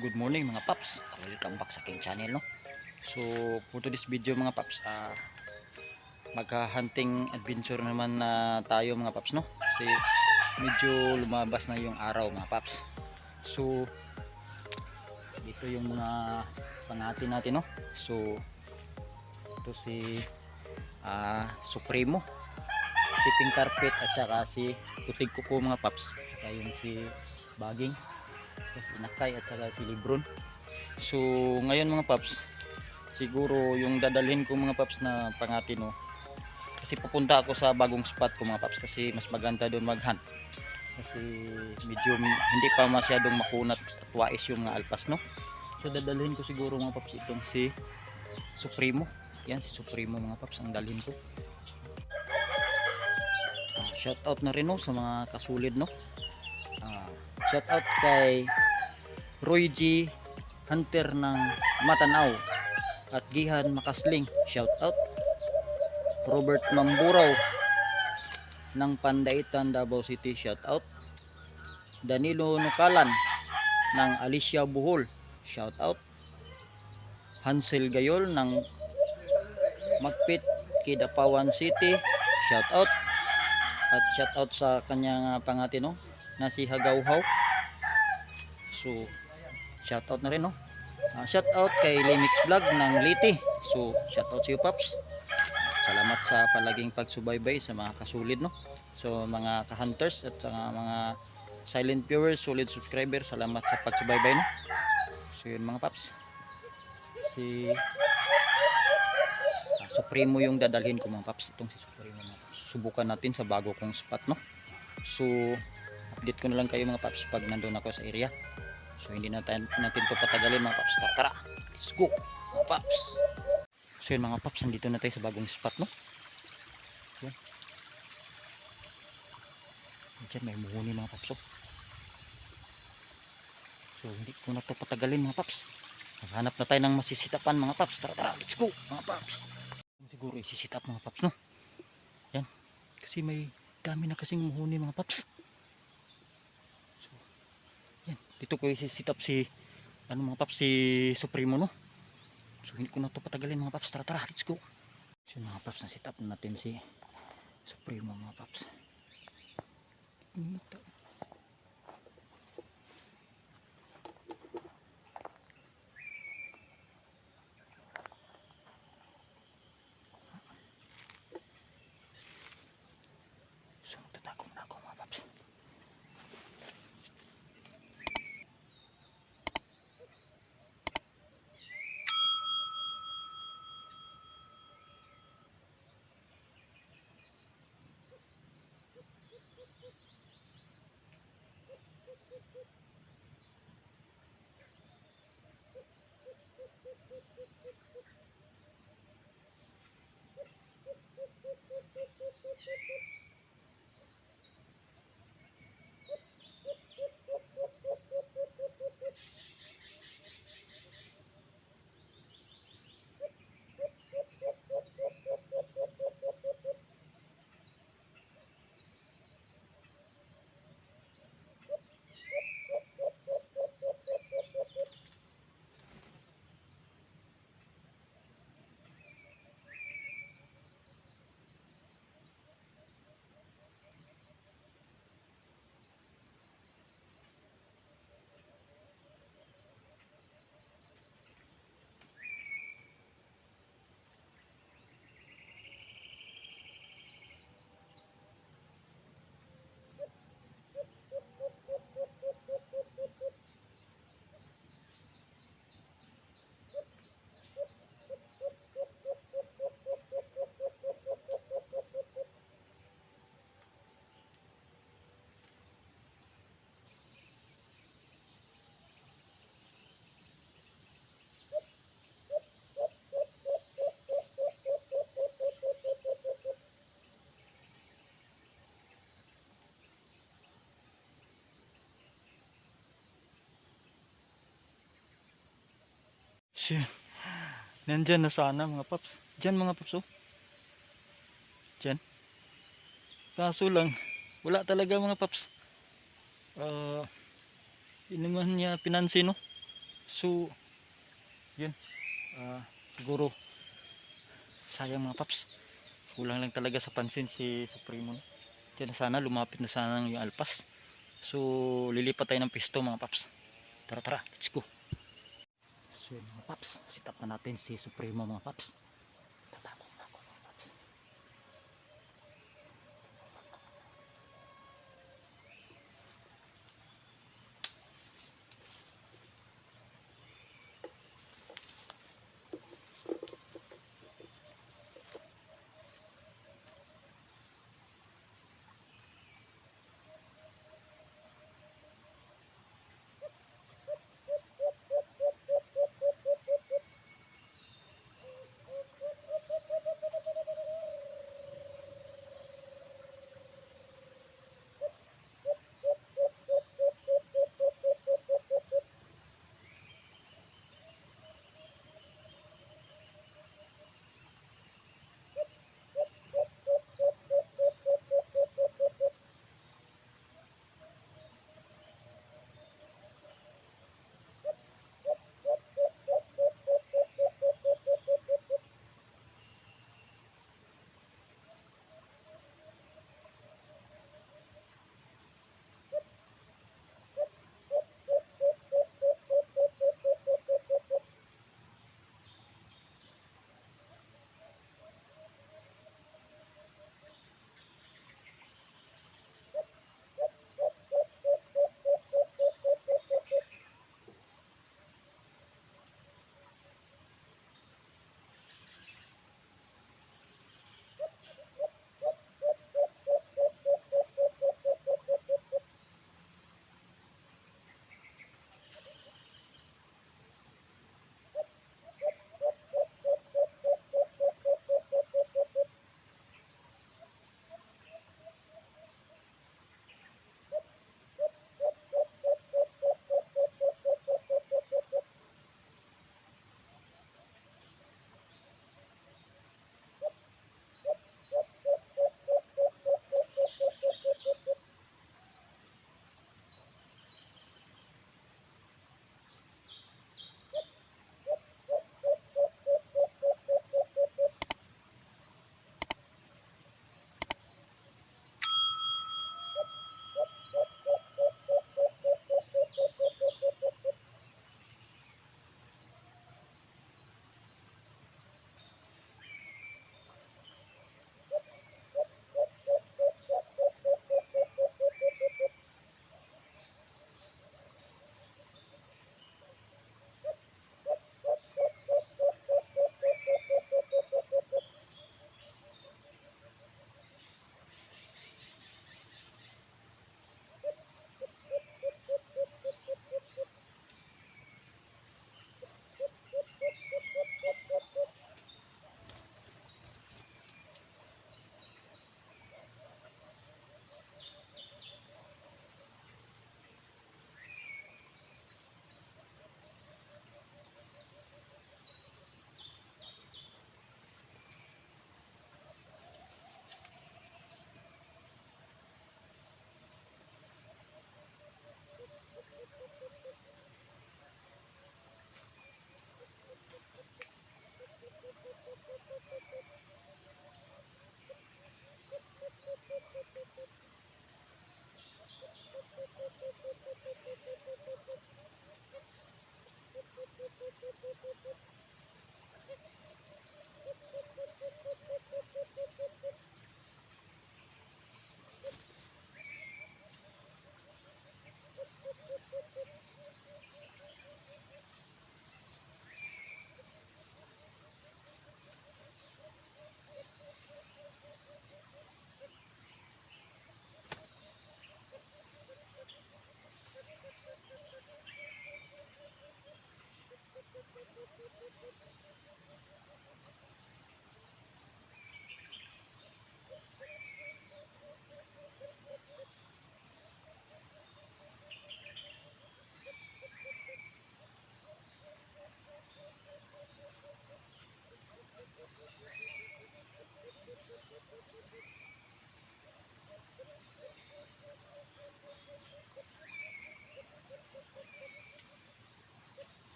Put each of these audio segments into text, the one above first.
Good morning mga paps. Welcome back sa aking channel no. So for today's video mga paps, ah magka-hunting adventure naman na tayo mga paps no. Kasi medyo lumabas na yung araw mga paps. So dito yung mga panati natin no. So ito si ah Supremo si Pink Carpet at saka si Putig Kuko mga paps saka yung si Baging tapos Inakay at saka si Lebron. So ngayon mga paps siguro yung dadalhin ko mga paps na pangati no? Kasi pupunta ako sa bagong spot ko mga paps kasi mas maganda doon mag hunt kasi medyo hindi pa masyadong makunat at wais yung mga alpas no? So dadalhin ko siguro mga paps itong si Supremo. Yan si Supremo mga paps ang dalhin ko. Ah, shout out na rin no sa mga kasulid no shout out kay Roy G Hunter ng Matanaw at Gihan Makasling. Shout out. Robert Mamburaw ng Pandaitan Davao City. Shout out. Danilo Nukalan ng Alicia Buhol. Shout out. Hansel Gayol ng Magpit Kidapawan City. Shout out. At shout out sa kanyang pangati no na si Hagawhaw so shout out na rin no? Ah, shout out kay Lemix Vlog ng Liti. So shout out sa iyo paps. Salamat sa palaging pagsubaybay sa mga kasulid no? So mga ka-hunters at sa mga silent viewers solid subscriber salamat sa pagsubaybay no? So yun mga paps. Si ah, Supremo yung dadalhin ko mga paps. Itong si Supremo subukan natin sa bago kong spot no? So update ko na lang kayo mga paps pag nandun ako sa area. So hindi natin natin to patagalin mga paps. Tara, tara. Let's go mga paps. So yun mga paps nandito na tayo sa bagong spot no? Yan. Dyan may muhuni mga paps oh. so hindi ko na to patagalin mga paps. Maghanap na tayo ng masisitapan mga paps. Tara tara. Let's go mga paps. Siguro isisitap mga paps no? Yan. Kasi may dami na kasing muhuni mga paps so yan dito ko isisitap si ano mga paps si Supremo no? So hindi ko na to patagalin mga paps. Tara tara let's go. So mga paps na natin si Supremo mga paps. Ito. Siya. Nandyan na sana mga paps. Diyan mga paps oh. Diyan. Kaso lang, wala talaga mga paps. Uh, naman niya pinansin no. So, yun. Ah, siguro, sayang mga paps. Kulang lang talaga sa pansin si Supremo. no? Kaya na sana, lumapit na sana yung alpas. So, lilipat tayo ng pisto mga paps. Tara, tara, let's go. Paps, sit up na natin si Supremo mga paps.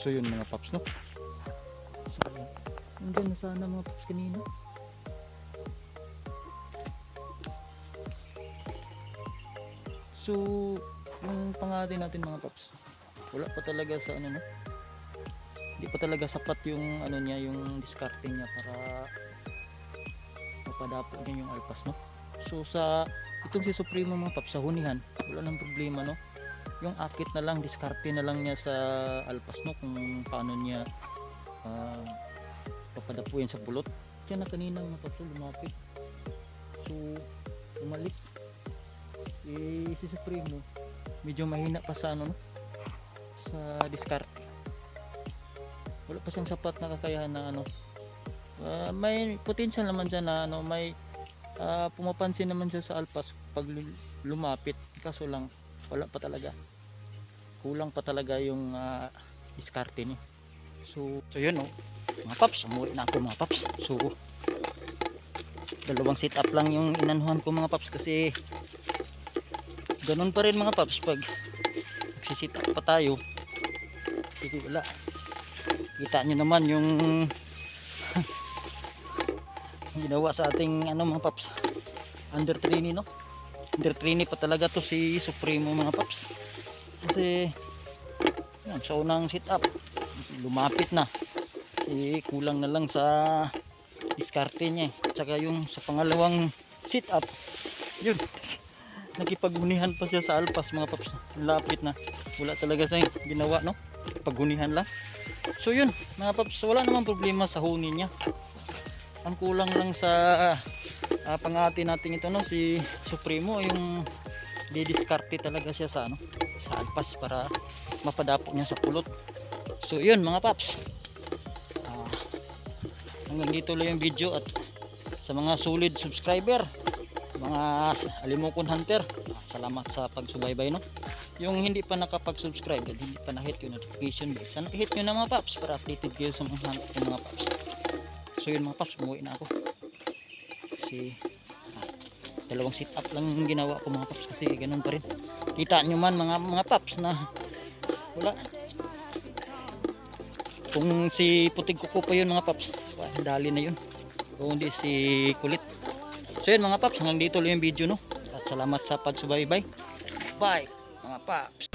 So yun mga paps no. So, andyan na sana mga paps kanina. So yung pangati natin mga paps. Wala pa talaga sa ano no. Hindi pa talaga sapat yung ano niya yung discarding niya para mapadapo niya yung alpas no. So sa itong si Supremo mga paps sa hunihan, wala nang problema no yung akit na lang diskarte na lang niya sa alpas no? Kung paano niya ah, papadapuin sa bulot. Kaya na kanina mga paps lumapit. So umalik eh si Supremo medyo mahina pa sa ano no? Sa diskarte. Wala pa siyang sapat na kakayahan na ano. Ah, may potential naman siya na ano may ah, pumapansin naman siya sa alpas pag lu- lumapit. Kaso lang wala pa talaga. Kulang pa talaga yung uh, diskarte niya. So so yun oh. Mga paps umuwi na ako mga paps. So dalawang sit up lang yung inanuhan ko mga paps kasi ganun pa rin mga paps pag nagsisit up pa tayo. Hindi wala. Kita nyo naman yung ginawa sa ating ano mga paps under trainee no under trainee pa talaga to si Supremo mga paps. Kasi yan, sa unang sit up lumapit na. Eh kulang na lang sa diskarte niya eh. tsaka yung sa pangalawang sit up yun. Nakipaghunihan pa siya sa alpas mga paps. Lapit na. Wala talaga sa ginawa no? Paghunihan lang. So yun mga paps wala namang problema sa huni niya. Ang kulang lang sa uh, pangati natin ito no? Si Supremo yung didiskarte talaga siya sa ano sa alpas para mapadapo niya sa pulot so yun mga paps. Ah, hanggang dito lang yung video at sa mga solid subscriber mga alimokon hunter ah, salamat sa pagsubaybay no? Yung hindi pa nakapag-subscribe at hindi pa na-hit yung notification bell sana hit nyo na mga paps para updated kayo sa mga, hunt- yung mga paps. So yun mga paps umuwi na ako kasi ah, dalawang sit up lang ginawa ko mga paps kasi ganun pa rin. Kita nyo man mga mga paps na wala. Kung si putig kuko pa yun mga paps dali na yun. Kung hindi si kulit. So yun mga paps hanggang dito lang yung video no? At salamat sa pagsubaybay. Bye mga paps